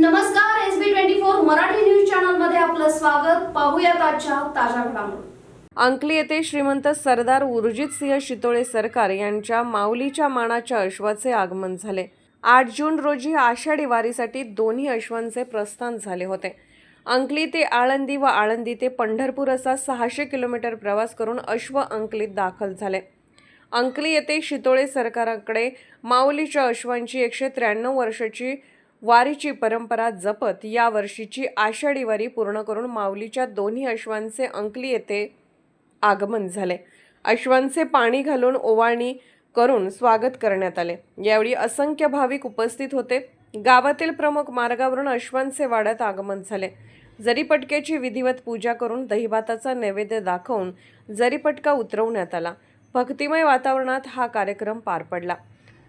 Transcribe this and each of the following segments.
नमस्कार S B twenty four Marathi news चॅनलमध्ये आपलं स्वागत. पाहूया आजच्या ताज्या घडामोडी. अंकली येथे श्रीमंत सरदार उर्जित सिंह शितोळे सरकार यांच्या माऊलीच्या मानाच्या अश्वाचे आगमन झाले. आठ जून रोजी आषाढी वारीसाठी दोन्ही अश्वांचे प्रस्थान झाले होते. अंकली ते आळंदी व आळंदी ते पंढरपूर असा सहाशे किलोमीटर प्रवास करून अश्व अंकलीत दाखल झाले. अंकली येथे शितोळे सरकाराकडे माऊलीच्या अश्वांची एकशे त्र्याण्णव वर्षाची वारीची परंपरा जपत या वर्षीची आषाढी वारी पूर्ण करून माऊलीच्या दोन्ही अश्वांचे अंकली येथे आगमन झाले. अश्वांचे पाणी घालून ओवाळणी करून स्वागत करण्यात आले. यावेळी असंख्य भाविक उपस्थित होते. गावातील प्रमुख मार्गावरून अश्वांचे वाड्यात आगमन झाले. जरीपटक्याची विधिवत पूजा करून दहीभाताचा नैवेद्य दाखवून जरीपटका उतरवण्यात आला. भक्तिमय वातावरणात हा कार्यक्रम पार पडला.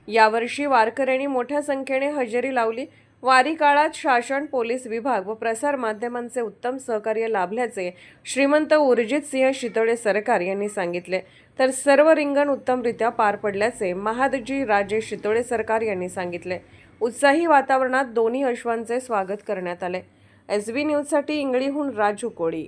यावर्षी वारकऱ्यांनी मोठ्या संख्येने हजेरी लावली. वारी काळात शासन पोलीस विभाग व प्रसार माध्यमांचे उत्तम सहकार्य लाभल्याचे श्रीमंत उर्जित सिंह शितोळे सरकार यांनी सांगितले. तर सर्व रिंगण उत्तमरित्या पार पडल्याचे महादजी राजे शितोळे सरकार यांनी सांगितले. उत्साही वातावरणात दोन्ही अश्वांचे स्वागत करण्यात आले. एस बी न्यूजसाठी इंगळीहून राजू कोळी.